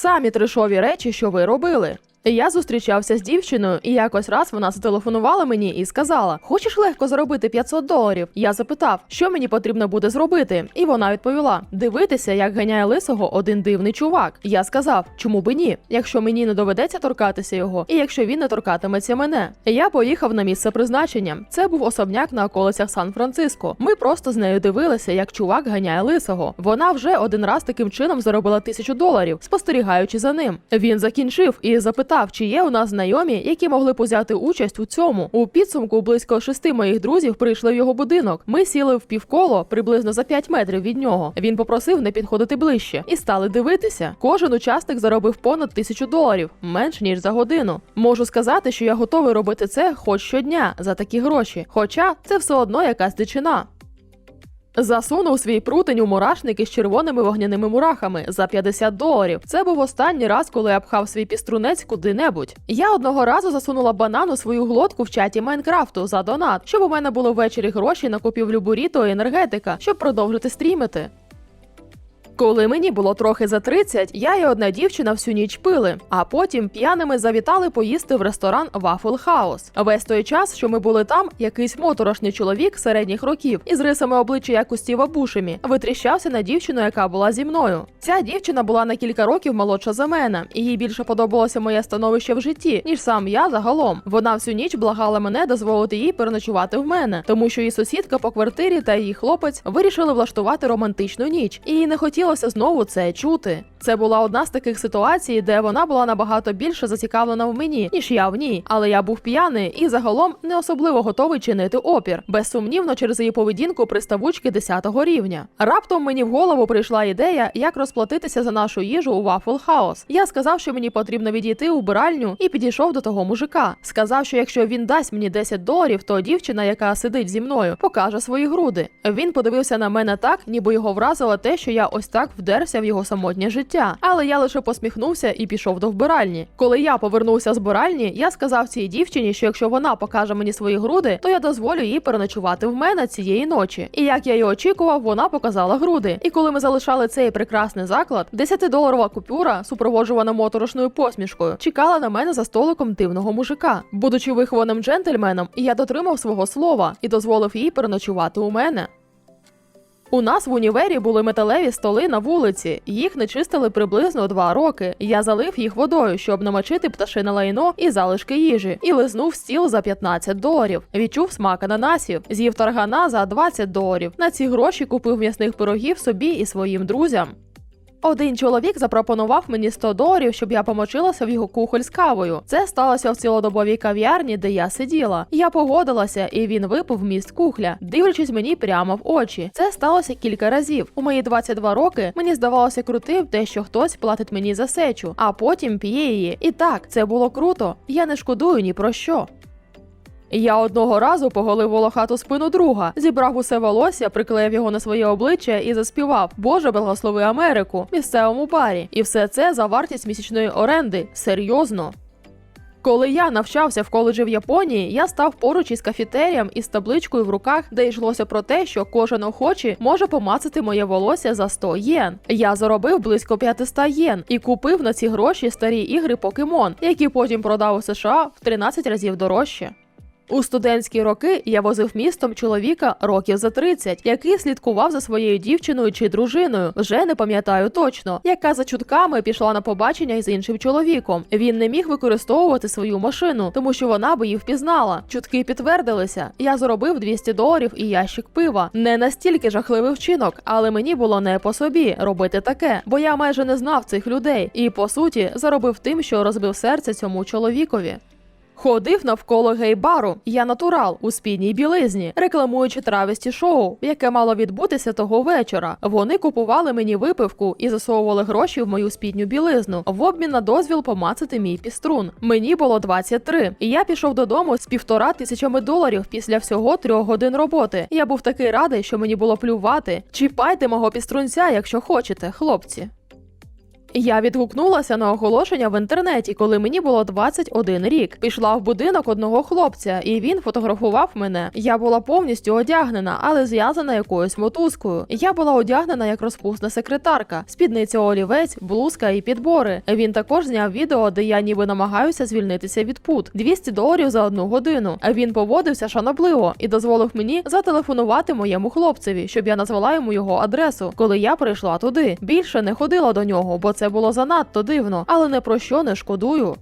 Самі трешові речі, що ви робили. Я зустрічався з дівчиною, і якось раз вона зателефонувала мені і сказала: Хочеш легко заробити 500 доларів? Я запитав, що мені потрібно буде зробити, і вона відповіла: дивитися, як ганяє лисого один дивний чувак. Я сказав, чому би ні, якщо мені не доведеться торкатися його, і якщо він не торкатиметься мене. Я поїхав на місце призначення. Це був особняк на околицях Сан-Франциско. Ми просто з нею дивилися, як чувак ганяє лисого. Вона вже один раз таким чином заробила тисячу доларів, спостерігаючи за ним. Він закінчив і запитав, чи є у нас знайомі, які могли б узяти участь у цьому. У підсумку близько шести моїх друзів прийшли в його будинок. Ми сіли в півколо приблизно за 5 метрів від нього. Він попросив не підходити ближче і стали дивитися. Кожен учасник заробив понад тисячу доларів, менш ніж за годину. Можу сказати, що я готовий робити це хоч щодня за такі гроші. Хоча це все одно якась дичина. Засунув свій прутень у мурашник із червоними вогняними мурахами за 50 доларів. Це був останній раз, коли я пхав свій піструнець куди-небудь. Я одного разу засунула банан у свою глотку в чаті Майнкрафту за донат, щоб у мене було ввечері гроші на купівлю буріто і енергетика, щоб продовжити стрімити. Коли мені було трохи за 30, я і одна дівчина всю ніч пили, а потім п'яними завітали поїсти в ресторан Waffle House. Весь той час, що ми були там, якийсь моторошний чоловік середніх років із рисами обличчя як у Стіва Бушемі витріщався на дівчину, яка була зі мною. Ця дівчина була на кілька років молодша за мене, і їй більше подобалося моє становище в житті, ніж сам я загалом. Вона всю ніч благала мене дозволити їй переночувати в мене, тому що її сусідка по квартирі та її хлопець вирішили влаштувати романтичну ніч, і не хотілося знову це чути. Це була одна з таких ситуацій, де вона була набагато більше зацікавлена в мені, ніж я в ній. Але я був п'яний і загалом не особливо готовий чинити опір. Безсумнівно, через її поведінку приставучки 10-го рівня. Раптом мені в голову прийшла ідея, як розплатитися за нашу їжу у Waffle House. Я сказав, що мені потрібно відійти у биральню, і підійшов до того мужика. Сказав, що якщо він дасть мені 10 доларів, то дівчина, яка сидить зі мною, покаже свої груди. Він подивився на мене так, ніби його вразило те, що я ось так вдерся в його самотнє життя. Але я лише посміхнувся і пішов до вбиральні. Коли я повернувся з биральні, я сказав цій дівчині, що якщо вона покаже мені свої груди, то я дозволю їй переночувати в мене цієї ночі. І як я й очікував, вона показала груди. І коли ми залишали цей прекрасний заклад, 10-доларова купюра, супроводжувана моторошною посмішкою, чекала на мене за столиком дивного мужика. Будучи вихованим джентльменом, я дотримав свого слова і дозволив їй переночувати у мене. У нас в універі були металеві столи на вулиці. Їх не чистили приблизно два роки. Я залив їх водою, щоб намочити пташине лайно і залишки їжі, і лизнув стіл за 15 доларів. Відчув смак ананасів, з'їв таргана за 20 доларів. На ці гроші купив м'ясних пирогів собі і своїм друзям. Один чоловік запропонував мені 100 доларів, щоб я помочилася в його кухоль з кавою. Це сталося в цілодобовій кав'ярні, де я сиділа. Я погодилася, і він випив міст кухля, дивлячись мені прямо в очі. Це сталося кілька разів. У мої 22 роки мені здавалося крутим те, що хтось платить мені за сечу, а потім п'є її. І так, це було круто. Я не шкодую ні про що. Я одного разу поголив волохату спину друга, зібрав усе волосся, приклеїв його на своє обличчя і заспівав Боже, благослови Америку місцевому барі. І все це за вартість місячної оренди. Серйозно. Коли я навчався в коледжі в Японії, я став поруч із кафетерієм із табличкою в руках, де йшлося про те, що кожен охочий може помацати моє волосся за 100 єн. Я заробив близько 500 єн і купив на ці гроші старі ігри Покемон, які потім продав у США в 13 разів дорожче. У студентські роки я возив містом чоловіка років за 30, який слідкував за своєю дівчиною чи дружиною. Вже не пам'ятаю точно, яка за чутками пішла на побачення із іншим чоловіком. Він не міг використовувати свою машину, тому що вона би її впізнала. Чутки підтвердилися. Я заробив 200 доларів і ящик пива. Не настільки жахливий вчинок, але мені було не по собі робити таке, бо я майже не знав цих людей і по суті заробив тим, що розбив серце цьому чоловікові. Ходив навколо гей-бару Я натурал у спідній білизні, рекламуючи травесті шоу, яке мало відбутися того вечора. Вони купували мені випивку і засовували гроші в мою спідню білизну в обмін на дозвіл помацати мій піструн. Мені було 23, і я пішов додому з півтора тисячами доларів після всього трьох годин роботи. Я був такий радий, що мені було плювати. Чіпайте мого піструнця, якщо хочете, хлопці. Я відгукнулася на оголошення в інтернеті, коли мені було 21 рік. Пішла в будинок одного хлопця, і він фотографував мене. Я була повністю одягнена, але зв'язана якоюсь мотузкою. Я була одягнена як розпусна секретарка, спідниця олівець, блузка і підбори. Він також зняв відео, де я ніби намагаюся звільнитися від пут. 200 доларів за одну годину. Він поводився шанобливо і дозволив мені зателефонувати моєму хлопцеві, щоб я назвала йому його адресу, коли я прийшла туди. Більше не ходила до нього, бо це було занадто дивно, але не про що не шкодую.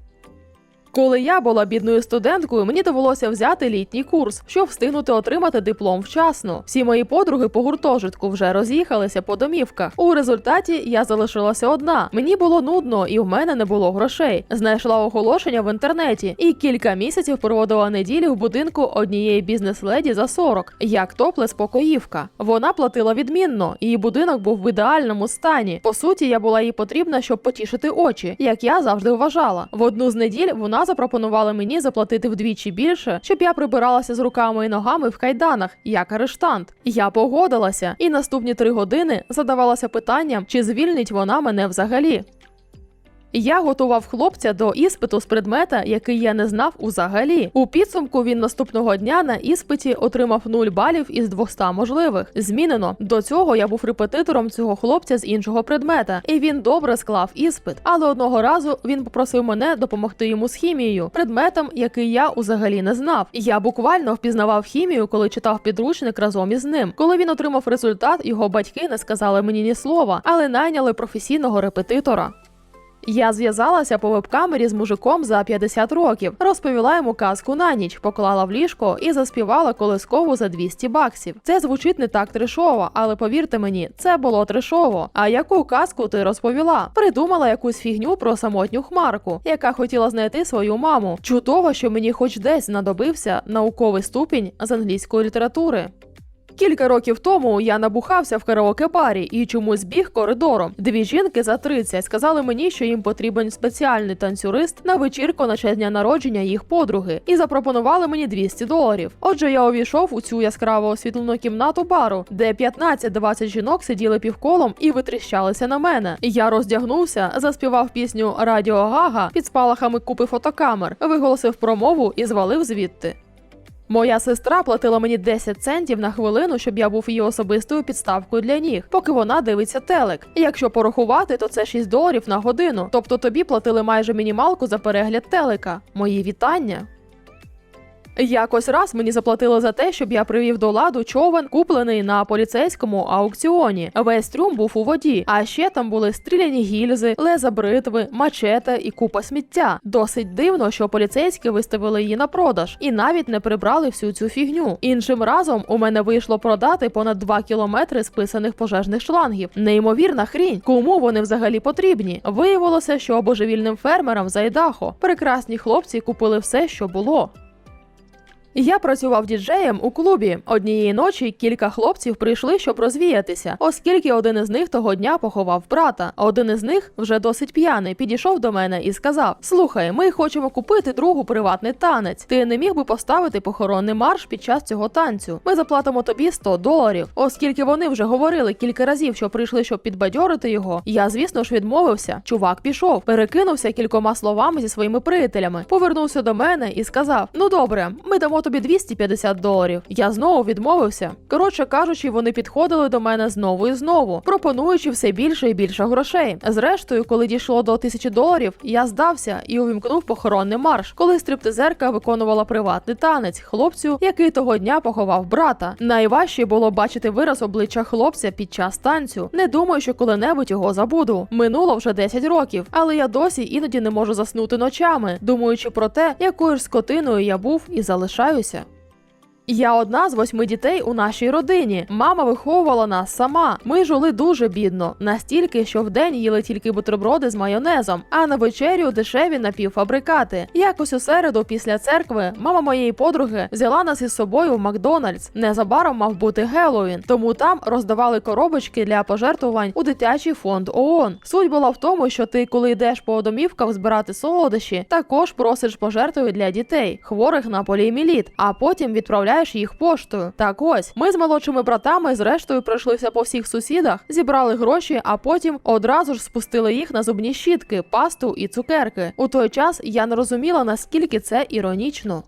Коли я була бідною студенткою, мені довелося взяти літній курс, щоб встигнути отримати диплом вчасно. Всі мої подруги по гуртожитку вже роз'їхалися по домівках. У результаті я залишилася одна. Мені було нудно, і в мене не було грошей. Знайшла оголошення в інтернеті і кілька місяців проводила неділі в будинку однієї бізнес-леді за 40, як топлес покоївка. Вона платила відмінно, її будинок був в ідеальному стані. По суті, я була їй потрібна, щоб потішити очі, як я завжди вважала. В одну з неділь вона запропонувала мені заплатити вдвічі більше, щоб я прибиралася з руками і ногами в кайданах, як арештант. Я погодилася, і наступні три години задавалася питанням, чи звільнить вона мене взагалі. Я готував хлопця до іспиту з предмета, який я не знав узагалі. У підсумку він наступного дня на іспиті отримав 0 балів із 200 можливих. Змінено до цього я був репетитором цього хлопця з іншого предмета, і він добре склав іспит. Але одного разу він попросив мене допомогти йому з хімією, предметом, який я узагалі не знав. Я буквально впізнавав хімію, коли читав підручник разом із ним. Коли він отримав результат, його батьки не сказали мені ні слова, але найняли професійного репетитора. Я зв'язалася по веб-камері з мужиком за 50 років, розповіла йому казку на ніч, поклала в ліжко і заспівала колискову за 200 баксів. Це звучить не так трешово, але повірте мені, це було трешово. А яку казку ти розповіла? Придумала якусь фігню про самотню хмарку, яка хотіла знайти свою маму. Чудово, що мені хоч десь знадобився науковий ступінь з англійської літератури. Кілька років тому я набухався в караоке-барі і чомусь біг коридором. Дві жінки за 30 сказали мені, що їм потрібен спеціальний танцюрист на вечірку на честь дня народження їх подруги, і запропонували мені 200 доларів. Отже, я увійшов у цю яскраво освітлену кімнату бару, де 15-20 жінок сиділи півколом і витріщалися на мене. Я роздягнувся, заспівав пісню Радіо Гага під спалахами купи фотокамер, виголосив промову і звалив звідти. Моя сестра платила мені 10 центів на хвилину, щоб я був її особистою підставкою для ніг, поки вона дивиться телек. І якщо порахувати, то це 6 доларів на годину. Тобто тобі платили майже мінімалку за перегляд телека. Мої вітання. Якось раз мені заплатили за те, щоб я привів до ладу човен, куплений на поліцейському аукціоні. Весь трюм був у воді, а ще там були стріляні гільзи, леза бритви, мачете і купа сміття. Досить дивно, що поліцейські виставили її на продаж і навіть не прибрали всю цю фігню. Іншим разом у мене вийшло продати понад 2 кілометри списаних пожежних шлангів. Неймовірна хрінь. Кому вони взагалі потрібні? Виявилося, що божевільним фермерам з Айдахо прекрасні хлопці купили все, що було. Я працював діджеєм у клубі. Однієї ночі кілька хлопців прийшли, щоб розвіятися, оскільки один із них того дня поховав брата. Один із них, вже досить п'яний, підійшов до мене і сказав: Слухай, ми хочемо купити другу приватний танець. Ти не міг би поставити похоронний марш під час цього танцю. Ми заплатимо тобі 100 доларів. Оскільки вони вже говорили кілька разів, що прийшли, щоб підбадьорити його. Я, звісно ж, відмовився. Чувак пішов, перекинувся кількома словами зі своїми приятелями, повернувся до мене і сказав: Ну добре, ми дамо тобі 250 доларів. Я знову відмовився. Коротше кажучи, вони підходили до мене знову і знову, пропонуючи все більше і більше грошей. Зрештою, коли дійшло до тисячі доларів, я здався і увімкнув похоронний марш, коли стриптизерка виконувала приватний танець хлопцю, який того дня поховав брата. Найважче було бачити вираз обличчя хлопця під час танцю. Не думаю, що коли-небудь його забуду. Минуло вже 10 років, але я досі іноді не можу заснути ночами, думаючи про те, якою ж скотиною я був і залишаюся. Я одна з восьми дітей у нашій родині. Мама виховувала нас сама. Ми жили дуже бідно, настільки, що вдень їли тільки бутерброди з майонезом, а на вечерю дешеві напівфабрикати. Якось у середу, після церкви, мама моєї подруги взяла нас із собою в Макдональдс. Незабаром мав бути Геловін, тому там роздавали коробочки для пожертвувань у дитячий фонд ООН. Суть була в тому, що ти, коли йдеш по домівках збирати солодощі, також просиш пожертви для дітей, хворих на поліеміліт, а потім відправляєш відправляєш їх поштою. Так ось ми з молодшими братами зрештою пройшлися по всіх сусідах, зібрали гроші, а потім одразу ж спустили їх на зубні щітки, пасту і цукерки. У той час я не розуміла наскільки це іронічно.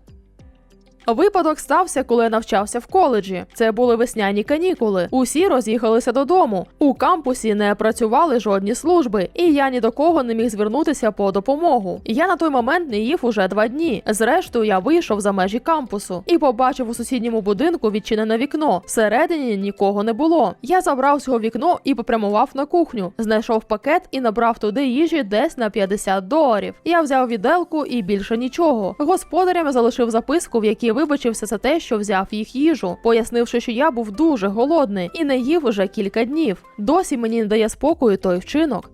Випадок стався, коли я навчався в коледжі. Це були весняні канікули. Усі роз'їхалися додому. У кампусі не працювали жодні служби, і я ні до кого не міг звернутися по допомогу. Я на той момент не їв уже два дні. Зрештою, я вийшов за межі кампусу і побачив у сусідньому будинку відчинене вікно. Всередині нікого не було. Я забрав цього вікно і попрямував на кухню. Знайшов пакет і набрав туди їжі десь на 50 доларів. Я взяв віделку і більше нічого. Господарям залишив записку, в якій вибачився за те, що взяв їх їжу, пояснивши, що я був дуже голодний і не їв уже кілька днів. Досі мені не дає спокою той вчинок.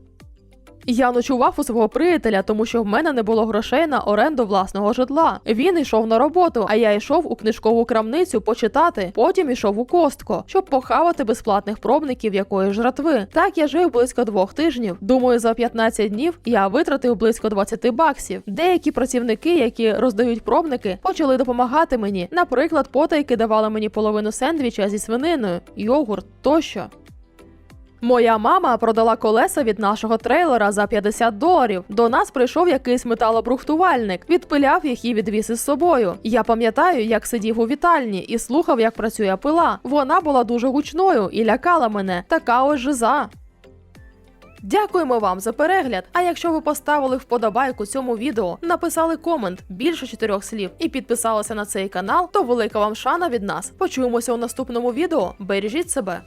Я ночував у свого приятеля, тому що в мене не було грошей на оренду власного житла. Він йшов на роботу, а я йшов у книжкову крамницю почитати. Потім йшов у костко, щоб похавати безплатних пробників якоїсь жратви. Так я жив близько двох тижнів. Думаю, за 15 днів я витратив близько 20 баксів. Деякі працівники, які роздають пробники, почали допомагати мені. Наприклад, потайки давали мені половину сендвіча зі свининою, йогурт тощо. Моя мама продала колеса від нашого трейлера за 50 доларів. До нас прийшов якийсь металобрухтувальник, відпиляв їх і відвіз із собою. Я пам'ятаю, як сидів у вітальні і слухав, як працює пила. Вона була дуже гучною і лякала мене. Така ось жиза. Дякуємо вам за перегляд. А якщо ви поставили вподобайку цьому відео, написали комент більше чотирьох слів і підписалися на цей канал, то велика вам шана від нас. Почуємося у наступному відео. Бережіть себе.